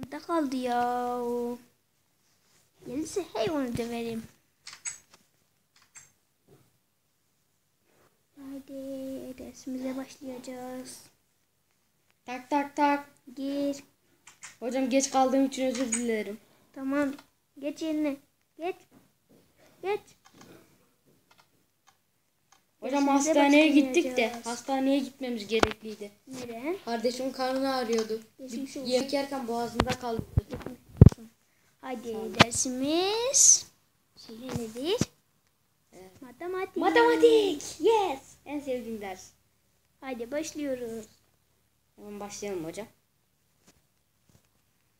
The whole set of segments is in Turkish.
Nerede kaldı ya? Gelirse hey onu döverim. Haydi dersimize başlayacağız. Tak tak tak. Gir. Hocam geç kaldığım için özür dilerim. Tamam. Geç yerine. Geç. Geç. Hocam Dersimize hastaneye gittik de hastaneye gitmemiz gerekliydi. Neden? Kardeşimin karnı ağrıyordu. Geçmiş olsun. Yemek yerken boğazında kaldı. Haydi dersimiz şey nedir? Evet. Matematik. Matematik. Yes. En sevdiğim ders. Haydi başlıyoruz. Hemen başlayalım hocam.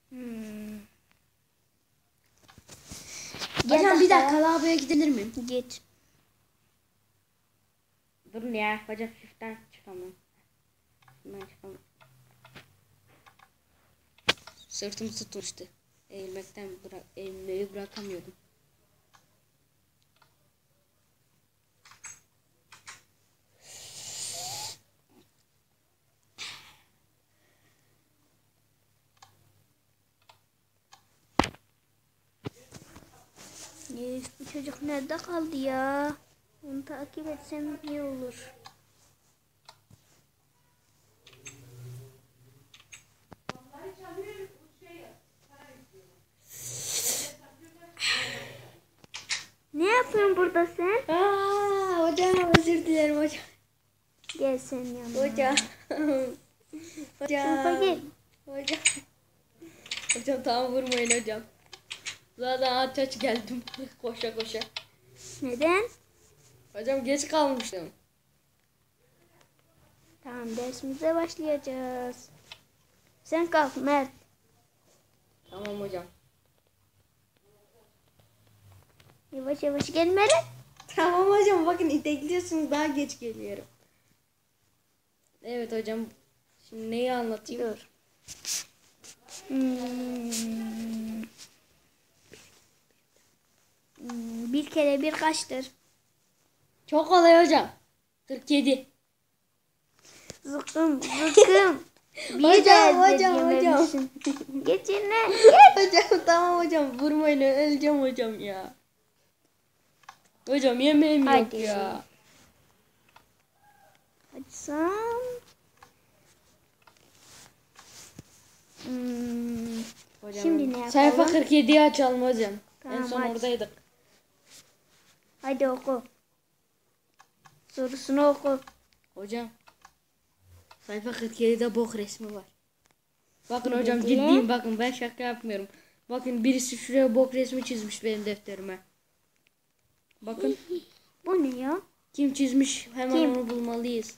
Hmm. Hocam bir dakika lavaboya gidilir miyim? Git. Durun ya hocam şiften çıkamıyorum. Şundan çıkamıyorum. Sırtım tutmuştu. Eğilmekten bırak, eğilmeyi bırakamıyordum. Ee, bu çocuk nerede kaldı ya? Onu takip etsem iyi olur. Ne yapıyorsun burada sen? Aa, hocam özür dilerim hocam. Gel sen yanıma. Hocam. Sınıfa hocam. gel. Hocam. Hocam tamam vurmayın hocam. Zaten aç aç geldim. koşa koşa. Neden? Hocam geç kalmıştım. Tamam dersimize başlayacağız. Sen kalk Mert. Tamam hocam. Yavaş yavaş gelme lan. Tamam hocam bakın itekliyorsunuz daha geç geliyorum. Evet hocam. Şimdi neyi anlatayım? Dur. Hmm. Hmm, Bir kere bir kaçtır? Çok kolay hocam. 47. Zıkkım zıkkım. Bir Hocam, hocam, yememişsin. Geç yerine. hocam tamam hocam vurmayın öleceğim hocam ya. Hocam yemeğim yok Hadi. ya. Açsam. Hmm. Hocam, Şimdi ne yapalım? Sayfa 47'yi açalım hocam. en Tamam, son aç. oradaydık. Hadi oku. Sorusunu oku. Hocam. Sayfa 47'de bok resmi var. Bakın hocam dedi? ciddiyim bakın ben şaka yapmıyorum. Bakın birisi şuraya bok resmi çizmiş benim defterime. Bakın Bu ne ya? kim çizmiş hemen Kim? onu bulmalıyız.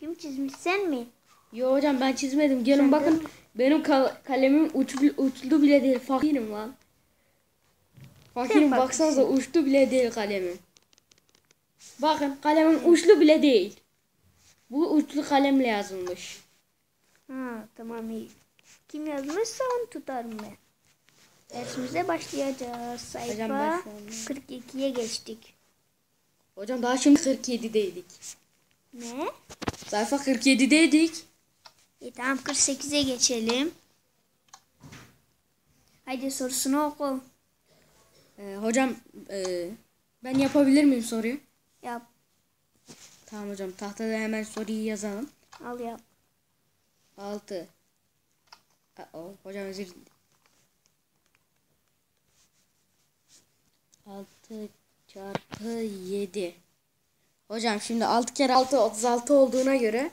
Kim çizmiş sen mi? Yo hocam ben çizmedim. Gelin Sen bakın de- benim kal- kalemim uçlu, uçlu bile değil. Fakirim lan. Fakirim baksanıza uçlu bile değil kalemim. Bakın kalemin uçlu bile değil. Bu uçlu kalemle yazılmış. Ha tamam iyi. Kim yazmışsa onu tutarım ben. Dersimize başlayacağız. Sayfa ben şu anda- 42'ye geçtik. Hocam daha şimdi 47'deydik. Ne? Sayfa 47'deydik. E tamam 48'e geçelim. Haydi sorusunu oku. Ee, hocam ee, ben yapabilir miyim soruyu? Yap. Tamam hocam tahtada hemen soruyu yazalım. Al yap. 6. Aa, hocam özür dilerim. 6 çarpı 7. Hocam şimdi 6 kere 6 36 olduğuna göre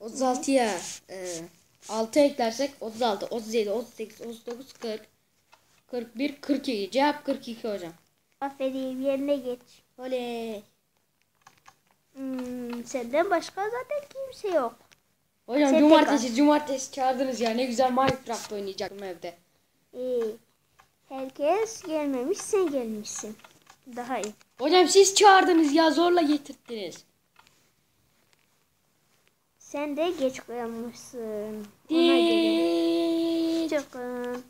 36'ya e, 6 eklersek 36, 37, 38, 39, 40, 41, 42. Cevap 42 hocam. Aferin yerine geç. Oley. Hmm, senden başka zaten kimse yok. Hocam Sen cumartesi cumartesi çağırdınız ya ne güzel Minecraft oynayacaktım evde. İyi. Herkes gelmemiş sen gelmişsin. Daha iyi. Hocam siz çağırdınız ya zorla getirttiniz. Sen de geç uyanmışsın. Ona göre. Çıkın.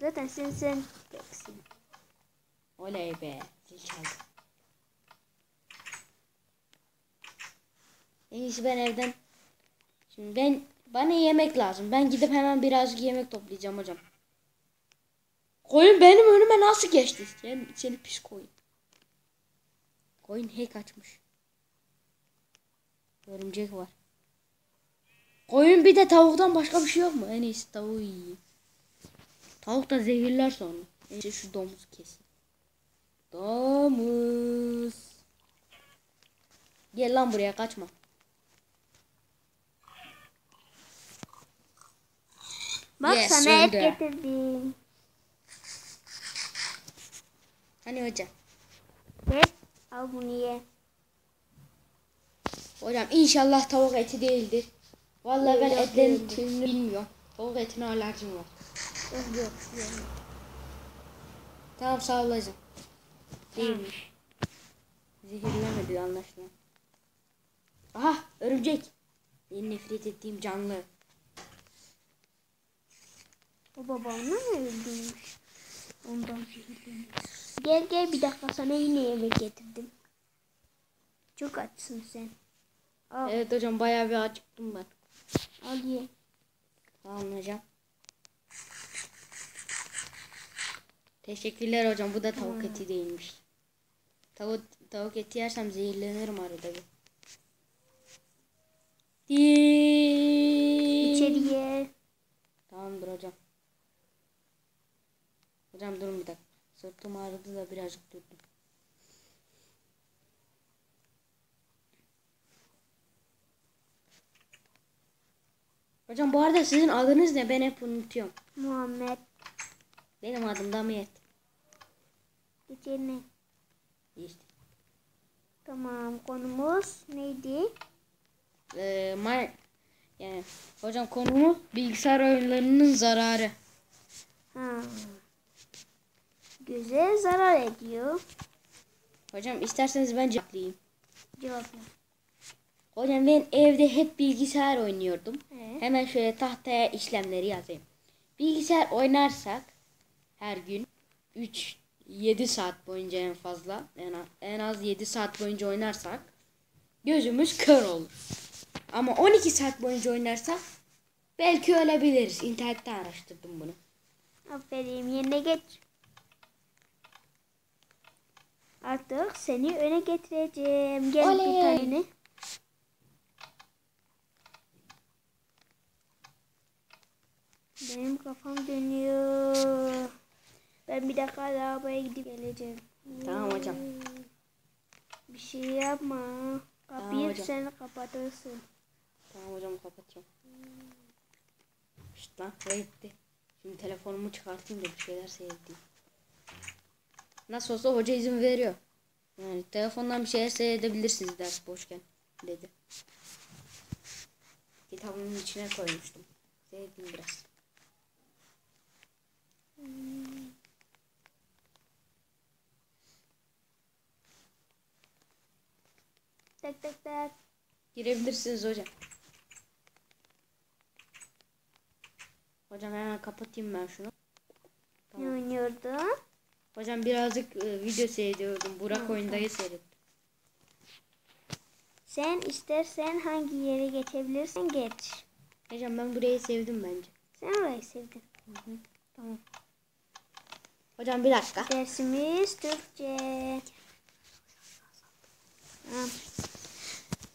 Zaten sen sen teksin. Oley be. Zil çaldı. En iyisi ben evden. Şimdi ben Bana yemek lazım. Ben gidip hemen birazcık yemek toplayacağım hocam. Koyun benim önüme nasıl geçti? Sen, seni pis koyun. Koyun hack açmış. Örümcek var. Koyun bir de tavuktan başka bir şey yok mu? En iyisi tavuğu yiyeyim. Tavuk da zehirler sonra. En iyisi şu domuzu kesin. Domuz. Gel lan buraya kaçma. Bak Yes, sana et getirdim. Hani hocam? Et al bunu ye. Hocam inşallah tavuk eti değildir. Vallahi ben Yok, etlerin değildir. türünü bilmiyorum. Tavuk etine alerjim var. Yok yok. Tamam sağ ol hocam. Değilmiş. Zehirlemedi anlaşılan. Aha örümcek. En nefret ettiğim canlı. O babamla mı öldürmüş? Ondan zehirlenmiş. Gel gel bir dakika sana yine yemek getirdim. Çok açsın sen. Al, Evet hocam bayağı bir acıktım ben. al ye. Tamam hocam. Teşekkürler hocam. Bu da tavuk eti değilmiş. Tavuk, tavuk eti yersem zehirlenirim arada bir. Diii. İçeri ye. Tamamdır hocam. Hocam durun bir dakika. Sırtım ağrıdı da birazcık durdum. Hocam bu arada sizin adınız ne? Ben hep unutuyorum. Muhammed. Benim adım da Mehmet. İçerine. İşte. Tamam konumuz neydi? Ee, ma- yani hocam konumu bilgisayar oyunlarının zararı. Ha. Göze zarar ediyor. Hocam isterseniz ben cevaplayayım. Cevapla. Hocam ben evde hep bilgisayar oynuyordum. Ee? Hemen şöyle tahtaya işlemleri yazayım. Bilgisayar oynarsak her gün 3 7 saat boyunca en fazla en az, en az 7 saat boyunca oynarsak gözümüz kör olur. Ama 12 saat boyunca oynarsak belki ölebiliriz. İnternette araştırdım bunu. Aferin yerine geç. Artık seni öne getireceğim. Gel Oley. bir tane. Benim kafam dönüyor. Ben bir dakika arabaya gidip geleceğim. Tamam hocam. Bir şey yapma. Kapıyı Tamam hocam. sen kapatırsın. Tamam hocam kapatıyorum. Şşt lan gitti. Şimdi telefonumu çıkartayım da bir şeyler seyredeyim. Nasıl olsa hoca izin veriyor. Yani telefondan bir şeyler seyredebilirsiniz ders boşken dedi. Kitabımın içine koymuştum. Seyredeyim biraz. Tak tak tak. Girebilirsiniz hocam. Hocam hemen kapatayım ben şunu. Ne oynuyordun? Hocam birazcık e, video seyrediyordum. Burak oyundayı seyrettim. Sen istersen hangi yere geçebilirsin geç. Hocam ben burayı sevdim bence. Sen orayı sevdin. Tamam. Hocam bir dakika. Dersimiz Türkçe. Ha,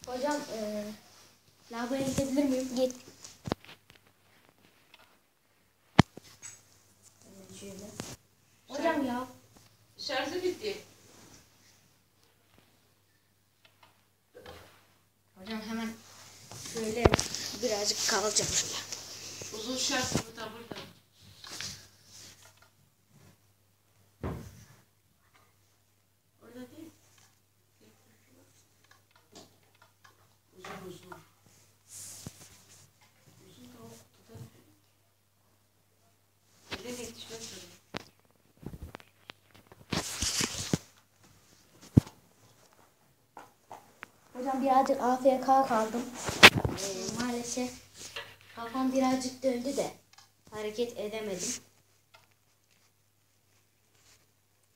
Hocam e, lavaboya gidebilir miyim? Git. Şöyle. Hocam ya. Şarjı bitti. Hocam hemen şöyle birazcık kalacağım şuraya. Uzun şarj burada burada. Orada değil. Uzun uzun. Uzun da o kutuda. Elden yetişmez tabii. Hocam birazcık AFK kaldım. Ee, maalesef kafam birazcık döndü de hareket edemedim.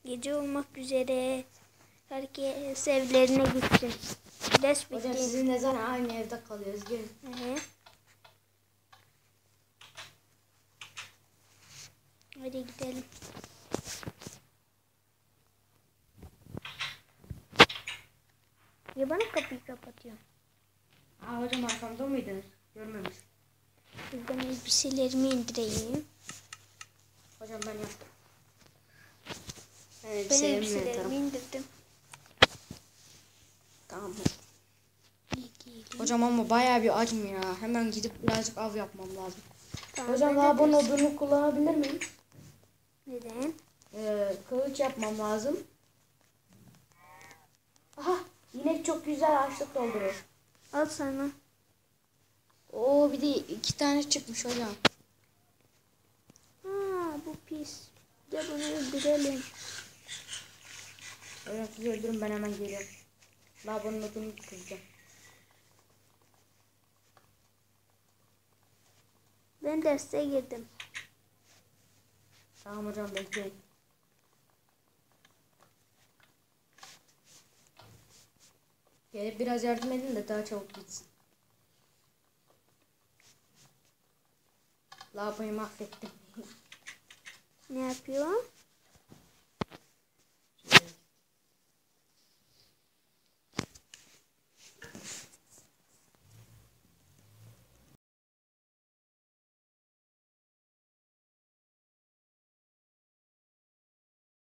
Gece olmak üzere. Herkes evlerine gitsin. Ders bitti. Hocam sizinle zaten aynı evde kalıyoruz. Gelin. Hı hı. Hadi gidelim. Ya bana kapıyı kapatıyor. Aa hocam arkamda mıydınız? Görmemiş. Ben elbiselerimi indireyim. Hocam ben yaptım. Ben Ben elbiselerimi elbiselerimi yatarım. indirdim. Tamam. Hocam ama bayağı bir acım ya. Hemen gidip birazcık av yapmam lazım. Tamam, Hocam biz- odunu kullanabilir miyim? Neden? Ee, kılıç yapmam lazım. Aha inek çok güzel açlık doldurur. Al sana. Oo bir de iki tane çıkmış hocam. Ha bu pis. Gel bunu öldürelim. Hocam siz öldürün ben hemen geliyorum. Lavabonun odunu kıracağım. Ben derse girdim. Tamam hocam bekleyin. Gelip biraz yardım edin de daha çabuk gitsin. Lavaboyu mahvettim. Ne yapıyor?